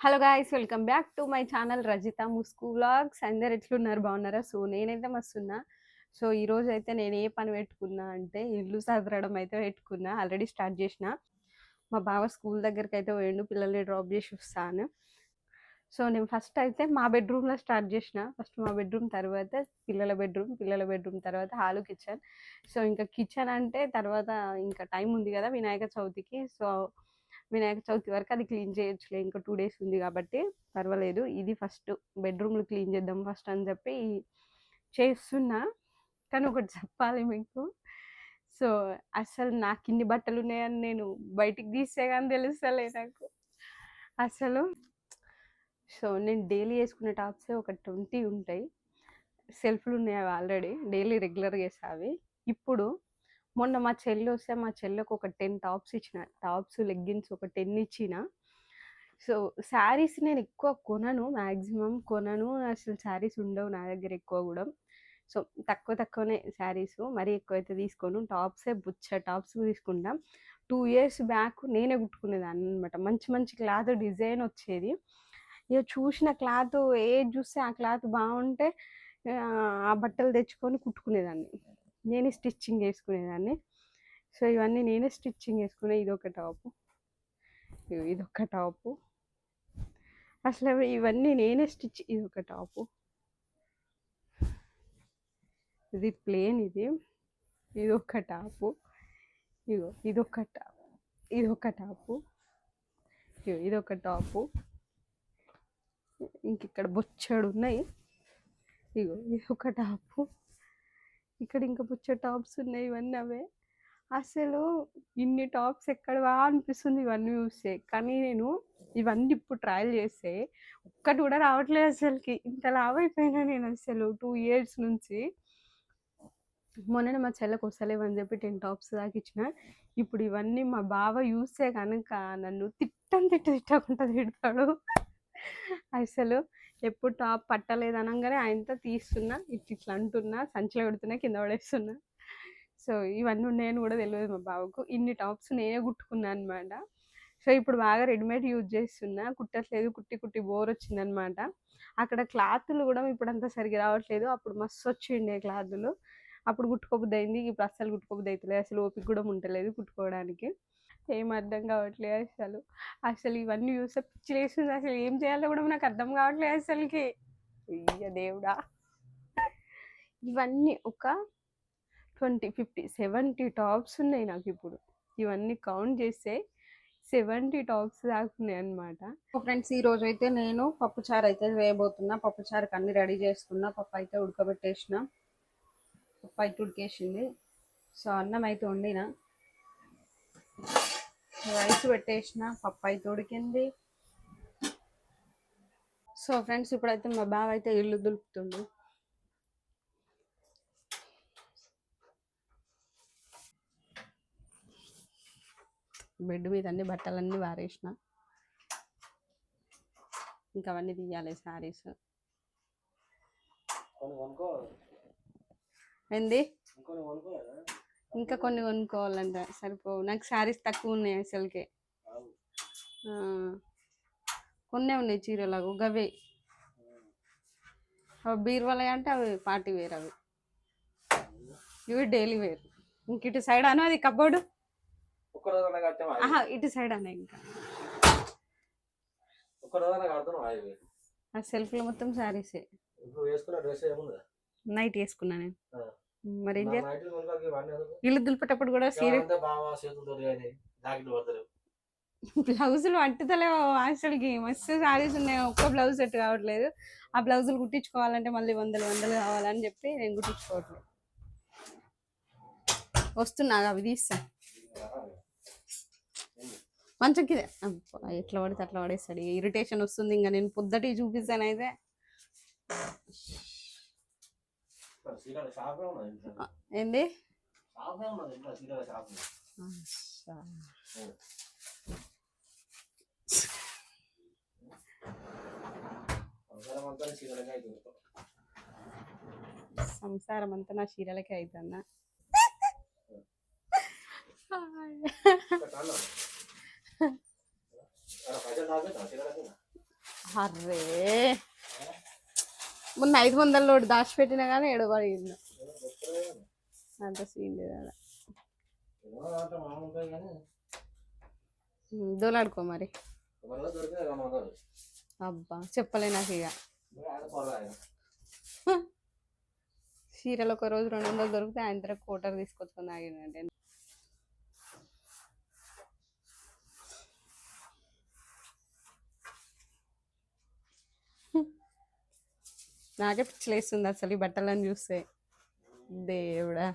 Hello guys welcome back to my channel Rajitha Musku vlogs. అందరు ఎట్లున్నారు? బాగున్నారా? So నేనైతే మస్తున్నా. సో ఈరోజు అయితే నేను ఏ పని పెట్టుకున్నా అంటే ఇల్లు సదరడం అయితే పెట్టుకున్నా. ఆల్రెడీ స్టార్ట్ చేసిన. మా బావ స్కూల్ దగ్గరికి అయితే పోయిండు. పిల్లల్ని డ్రాప్ చేసి వస్తాను సో నేను ఫస్ట్ అయితే మా బెడ్రూమ్లో స్టార్ట్ చేసిన. ఫస్ట్ మా బెడ్రూమ్ తర్వాత పిల్లల బెడ్రూమ్ పిల్లల బెడ్రూమ్ తర్వాత హాలు కిచెన్. సో ఇంకా కిచెన్ అంటే తర్వాత ఇంకా టైం ఉంది కదా వినాయక చవితికి. సో వినాయక చవితి వరకు అది క్లీన్ చేయొచ్చులే ఇంకా టూ డేస్ ఉంది కాబట్టి పర్వాలేదు. ఇది ఫస్ట్ బెడ్రూమ్లు క్లీన్ చేద్దాం ఫస్ట్ అని చెప్పి చేస్తున్నా. కానీ ఒకటి చెప్పాలి మీకు. సో అసలు నాకు ఇన్ని బట్టలు ఉన్నాయని నేను బయటికి తీస్తే కానీ తెలుస్తలే నాకు. అసలు సో నేను డైలీ వేసుకునే టాప్సే ఒక ట్వంటీ ఉంటాయి. సెల్ఫ్లు ఉన్నాయి అవి ఆల్రెడీ. డైలీ రెగ్యులర్గా వేసావి. ఇప్పుడు మొన్న మా చెల్లి వస్తే మా చెల్లెకు ఒక టెన్ టాప్స్ ఇచ్చిన. టాప్స్ లెగ్గిన్స్ ఒక టెన్ ఇచ్చిన. సో శారీస్ నేను ఎక్కువ కొనను. మ్యాక్సిమం కొనను. అసలు శారీస్ ఉండవు నా దగ్గర ఎక్కువ కూడా. సో తక్కువ తక్కువనే శారీస్. మరీ ఎక్కువ అయితే తీసుకోను. టాప్సే బుచ్చ టాప్స్ తీసుకుంటాం. టూ ఇయర్స్ బ్యాక్ నేనే కుట్టుకునేదాన్ని అనమాట మంచి మంచి క్లాత్ డిజైన్ వచ్చేది. ఇక చూసిన క్లాత్ ఏది చూస్తే ఆ క్లాత్ బాగుంటే ఆ బట్టలు తెచ్చుకొని కుట్టుకునేదాన్ని నేనే స్టిచ్చింగ్ వేసుకునేదాన్ని. సో ఇవన్నీ నేనే స్టిచ్చింగ్ చేసుకునే ఇదొక టాపు. ఇదొక టాపు. అసలు ఇవన్నీ నేనే స్టిచ్ ఇదొక టాపు. ఇది ప్లేన్ ఇది. ఇదొక టాపు. ఇగో ఇదొక టాప్ ఇదొక టాపు. ఇగో ఇదొక టాపు. ఇంక ఇక్కడ బొచ్చాడు ఉన్నాయి ఇగో ఇదొక టాపు. ఇక్కడ ఇంకా బొచ్చ టాప్స్ ఉన్నాయి ఇవన్నీ అవే. అసలు ఇన్ని టాప్స్ ఎక్కడవా అనిపిస్తుంది ఇవన్నీ చూస్తే. కానీ నేను ఇవన్నీ ఇప్పుడు ట్రయల్ చేస్తే ఒక్కటి కూడా రావట్లేదు అసలుకి. ఇంత లావైపోయినా నేను అసలు టూ ఇయర్స్ నుంచి. మొన్న మా చెల్లకు వస్తలేవని చెప్పి టెన్ టాప్స్ దాకా ఇచ్చిన. ఇప్పుడు ఇవన్నీ మా బావ చూస్తే కనుక నన్ను తిట్టని తిట్ట తిట్టకుండా తిడతాడు. అసలు ఎప్పుడు టాప్ పట్టలేదు అనగానే ఆయనతో తీస్తున్నా ఇట్లా ఇట్లా అంటున్నా సంచిలో పెడుతున్నా కింద పడేస్తున్నా. సో ఇవన్నీ ఉన్నాయని కూడా తెలియదు మా బావకు. ఇన్ని టాప్స్ నేనే కుట్టుకున్నా అనమాట సో ఇప్పుడు బాగా రెడీమేడ్ యూజ్ చేస్తున్నా. కుట్టట్లేదు కుట్టి కుట్టి బోర్ వచ్చిందనమాట. అక్కడ క్లాతులు కూడా ఇప్పుడు అంతా సరిగ్గా రావట్లేదు. అప్పుడు మస్తు వచ్చిండే క్లాతులు. అప్పుడు కుట్టుకోబుద్ది అయింది ఇప్పుడు అస్సలు కుట్టుకోబుద్ది అవుతలేదు అసలు ఓపిక కూడా ఉండలేదు కుట్టుకోవడానికి. ఏం అర్థం కావట్లేదు అసలు. అసలు ఇవన్నీ చూస్తే పిచ్చి లేస్తుంది. అసలు ఏం చేయాలో కూడా నాకు అర్థం కావట్లేదు అసలుకి. అయ్య దేవుడా. ఇవన్నీ ఒక ట్వంటీ ఫిఫ్టీ సెవెంటీ టాప్స్ ఉన్నాయి నాకు ఇప్పుడు. ఇవన్నీ కౌంట్ చేస్తే సెవెంటీ టాప్స్ దాకా ఉన్నాయి అనమాట ఫ్రెండ్స్ ఈ రోజు అయితే నేను పప్పుచారు అయితే వేయబోతున్నా. పప్పుచారుకి అన్ని రెడీ చేసుకున్నా పప్పు అయితే ఉడకబెట్టేసిన. పప్పు అయితే ఉడికేసింది. సో అన్నం అయితే వండిన. రైస్ పెట్టేసిన పప్పు అయితే ఉడికింది సో ఫ్రెండ్స్ ఇప్పుడైతే మా బావ అయితే ఇల్లు దులుపుతుండు. బెడ్ మీద అన్ని బట్టలన్నీ వారేసిన. ఇంకా అవన్నీ తీయాలి శారీస్. ఏంది? ఇంకా కొన్ని కొనుక్కోవాలంట. సరిపోవు. నాకు శారీస్ తక్కువ ఉన్నాయి అసలుకే కొన్నే ఉన్నాయి చీరలకు గవే అవి బీరువాలే అంటే అవి పార్టీ వేర్ అవి. ఇవి డైలీ వేర్. ఇంక ఇటు సైడ్ అను అది కబోర్డు. ఇటు సైడ్ అనే ఇంకా. ఆ సెల్ఫ్లో మొత్తం శారీసే. నైట్ వేసుకున్నా నేను. మరి ఏం చేయాలి? ఇల్లు దులిపేటప్పుడు కూడా సీరియస్ బ్లౌజులు అంటుతలేవు. అసలుకి మస్తు శారీస్ ఉన్నాయి. ఒక్క బ్లౌజ్ సెట్ కావట్లేదు. ఆ బ్లౌజులు కుట్టించుకోవాలంటే మళ్ళీ వందలు వందలు కావాలని చెప్పి నేను కుట్టించుకోవట్లేదు. వస్తున్నా అవి తీస్తా. మంచం కింద. ఎట్లా పడితే అట్లా పడేస్తాడు. ఇరిటేషన్ వస్తుంది. ఇంకా నేను పొద్దుటి చూపిస్తాను అయితే. అవుతుంది సంసారం అంతా నా చీరలకే అవుతుందా ఇక్కడ మొన్న ఐదు వందల లోటు దాచిపెట్టినా కానీ ఎడబడింది అంత సీన్ లేదు దోలాడుకో మరి. అబ్బా చెప్పలే నాకు ఇక చీరలు ఒక రోజు రెండు వందలు దొరికితే ఆయన దగ్గర కోటర్ తీసుకొచ్చుకొని తాగినంటే నాకే పిచ్చలేస్తుంది అసలు ఈ బట్టలను చూస్తే. దేవుడా.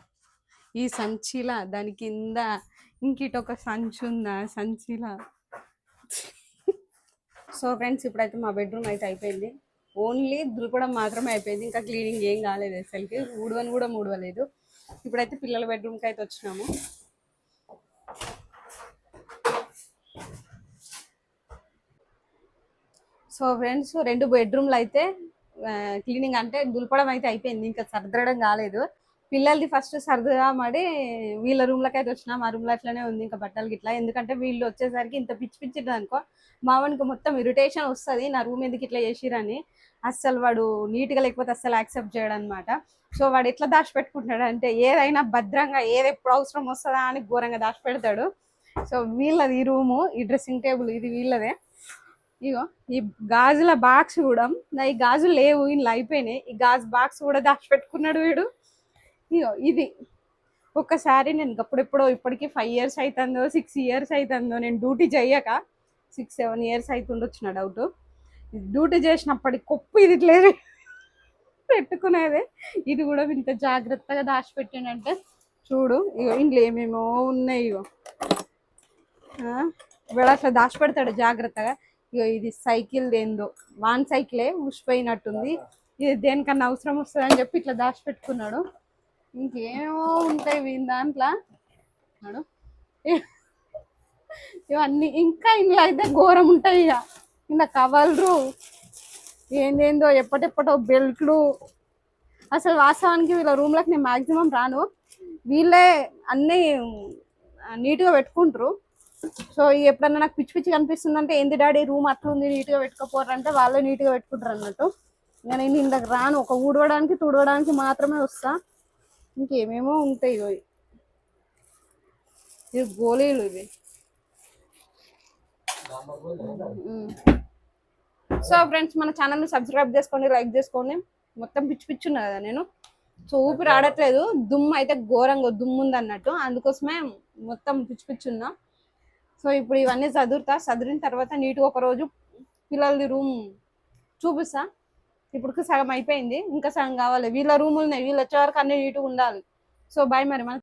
ఈ సంచిల దాని కింద ఇంకిటొక సంచి ఉందా? సంచిల. సో ఫ్రెండ్స్ ఇప్పుడైతే మా బెడ్రూమ్ అయితే అయిపోయింది. ఓన్లీ దులపడం మాత్రమే అయిపోయింది. ఇంకా క్లీనింగ్ ఏం కాలేదు అసలుకి. ఊడవని కూడా మూడవలేదు. ఇప్పుడైతే పిల్లల బెడ్రూమ్కి అయితే వచ్చినాము. సో ఫ్రెండ్స్ రెండు బెడ్రూమ్లు అయితే క్లీనింగ్ అంటే దులపడం అయితే అయిపోయింది ఇంకా సర్దడం కాలేదు. పిల్లలది ఫస్ట్ సర్దుగా మరి వీళ్ళ రూమ్లకి అయితే వచ్చినా మా రూమ్లో అట్లనే ఉంది ఇంకా బట్టలు గిట్లా. ఎందుకంటే వీళ్ళు వచ్చేసరికి ఇంత పిచ్చి పిచ్చిది అనుకో మావనికి మొత్తం ఇరిటేషన్ వస్తుంది నా రూమ్ ఎందుకు ఇట్లా చేసిరని అస్సలు వాడు నీట్గా లేకపోతే అస్సలు యాక్సెప్ట్ చేయడం అనమాట సో వాడు ఎట్లా దాచిపెట్టుకుంటాడు అంటే ఏదైనా భద్రంగా ఏది ఎప్పుడు అవసరం వస్తుందా అని ఘోరంగా దాచిపెడతాడు. సో వీళ్ళది ఈ రూము ఈ డ్రెస్సింగ్ టేబుల్ ఇది వీళ్ళదే. ఇగో ఈ గాజుల బాక్స్ కూడా నా ఈ గాజులు లేవు ఇలా అయిపోయినాయి. ఈ గాజు బాక్స్ కూడా దాచిపెట్టుకున్నాడు వీడు. ఇగో ఇది. ఒక్కసారి నేను అప్పుడెప్పుడో ఇప్పటికి ఫైవ్ ఇయర్స్ అవుతుందో సిక్స్ ఇయర్స్ అవుతుందో నేను డ్యూటీ చెయ్యక సిక్స్ సెవెన్ ఇయర్స్ అవుతుండొచ్చు నా డౌట్ డ్యూటీ చేసినప్పటికి కొప్పు ఇది లేదు పెట్టుకునేది. ఇది కూడా ఇంత జాగ్రత్తగా దాచిపెట్టానంటే చూడు ఇగో ఇంట్లో ఏమేమో ఉన్నాయి ఇగో. ఆ, వీడు అట్లా దాచిపెడతాడు జాగ్రత్తగా. ఇగో ఇది సైకిల్ దేందో. వాన్ సైకిలే ఊసిపోయినట్టుంది. ఇది దేనికన్నా అవసరం వస్తుందని చెప్పి ఇట్లా దాచిపెట్టుకున్నాడు. ఇంకేమో ఉంటాయి వీని దాంట్లో. అన్నాడు ఇవన్నీ ఇంకా ఇంట్లో అయితే ఘోరం ఉంటాయి ఇక ఇలా కవర్లు ఏందేందో ఎప్పటెప్పటో బెల్ట్లు. అసలు వాస్తవానికి వీళ్ళ రూమ్లకు నేను మాక్సిమం రాను. వీళ్ళే అన్నీ నీట్గా పెట్టుకుంటారు. సో ఎప్పుడన్నా నాకు పిచ్చి పిచ్చి కనిపిస్తుందంటే ఏంది డాడీ రూమ్ అట్లా ఉంది నీట్గా పెట్టుకోపోరంటే వాళ్ళే నీట్గా పెట్టుకుంటారు అన్నట్టు. ఇంకా నేను ఇందాక రాను ఒక ఊడవడానికి తుడవడానికి మాత్రమే వస్తా. ఇంకేమేమో ఉంటాయి ఇగో ఇవి గోళీలు ఇవి. సో ఫ్రెండ్స్ మన ఛానల్ని సబ్స్క్రైబ్ చేసుకోండి లైక్ చేసుకోండి. మొత్తం పిచ్చి పిచ్చి ఉన్నది కదా నేను. సో ఊపిరి ఆడట్లేదు దుమ్ము అయితే ఘోరంగా దుమ్ము ఉంది అన్నట్టు. అందుకోసమే మొత్తం పిచ్చి పిచ్చి ఉన్నా. సో ఇప్పుడు ఇవన్నీ చదువుతా చదివిన తర్వాత నీట్గా ఒక రోజు పిల్లలది రూమ్ చూపిస్తా. ఇప్పుడు సగం అయిపోయింది. ఇంకా సగం కావాలి. వీళ్ళ రూములు ఉన్నాయి. వీళ్ళు వచ్చే వరకు అన్ని నీట్గా ఉండాలి. సో బాయ్ మరి. మన